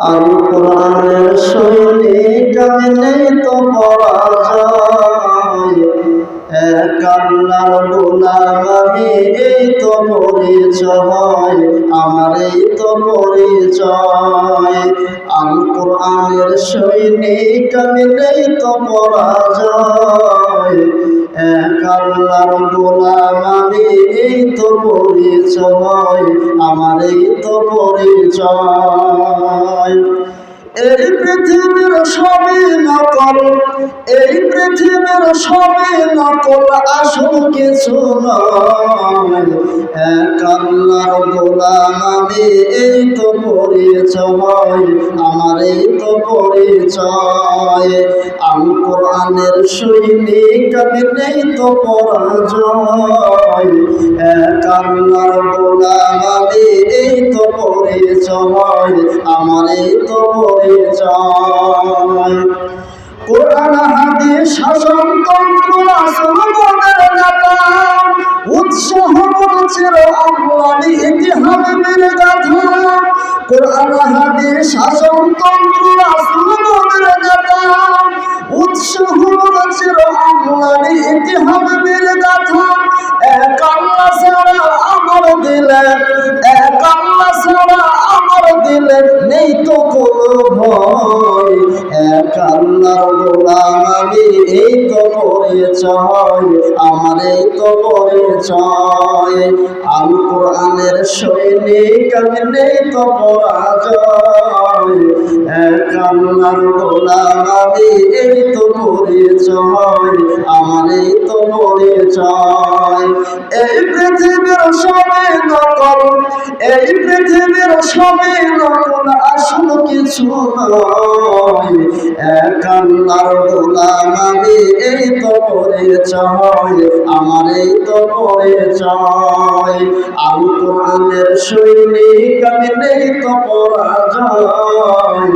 আল কোরআনের আমি নেই তো পরাজয়। এক আল্লাহর গোলাম আমি এই তো পরিচয় আমার এই তো পরিচয়। আল কোরআনের আমি নেই তো পরাজয়। এক আল্লাহর গোলাম আমি এই তো পরিচয় আমার এই তো পরিচয়। এই পৃথিবীর সবই নকল, এই পৃথিবীর সবই নকল, আসল কিছু আল্লাহর গোলাম, আমি এই তো পরিচয়, আমার এই তো পরিচয়। আল কোরআনের সৈনিক, আমি নেই তো পরাজয়। এক আল্লাহর গোলাম, আমি এই তো পরিচয়, আমার এই তো পরিচয় কোরআন হাদিস শাসনতন্ত্র আসল মনের নেতা। উৎসাহ ইতিহাস কোনো ভয় গোলাম আমি এই তো পরিচয় আমার এই তো পরিচয় আল কোরআনের সৈনিক আমি নেই তো পরাজয়। আল্লাহর গোলাম আমি, এই তো পরিচয় আমার এই তো পরিচয় এই পৃথিবীর সবে নকল, এই পৃথিবীর সবে নকল, আসল কিছু নয়। এক আল্লাহর গোলাম আমি, এই তো পরিচয় আমার এই তো পরিচয় আল কোরআনের সৈনিক আমি নেই তো পরাজয়।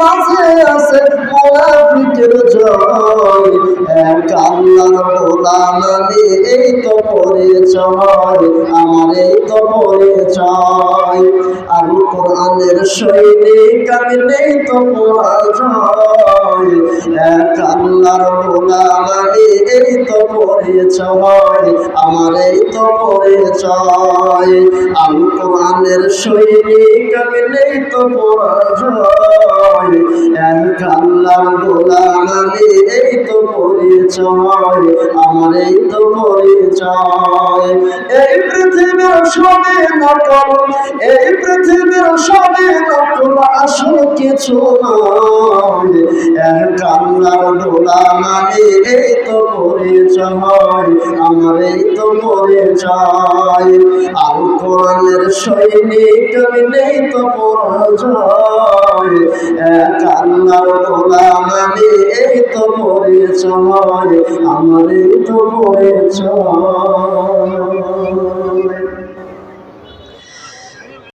মাঝে জয়। এক আল্লাহর গোলাম আমি এই তো আমার এই তো পরিচয় আমি কোরআনের সৈনিক আমি নেই তো পরাজয়। এক আল্লাহর গোলাম এই তো পরিচয় আমার এই তো পরিচয় কোরআনের সৈনিক আমি নেই তো পরাজয়। এক আল্লাহর গোলাম এই তো পরিচয় আমার এই তো পরিচয়। এই পৃথিবীর সবে নকল, এই পৃথিবীর সবে নকল, আসল কিছু নয়। এক আল্লাহর গোলাম আমি এই তো পরিচয় আমার এই তো পরিচয়। আল কোরআনের সৈনিক আমি নেই তো পরাজয়। এক আল্লাহর গোলাম আমি এই তো পরিচয়। আমার তো পরিচয়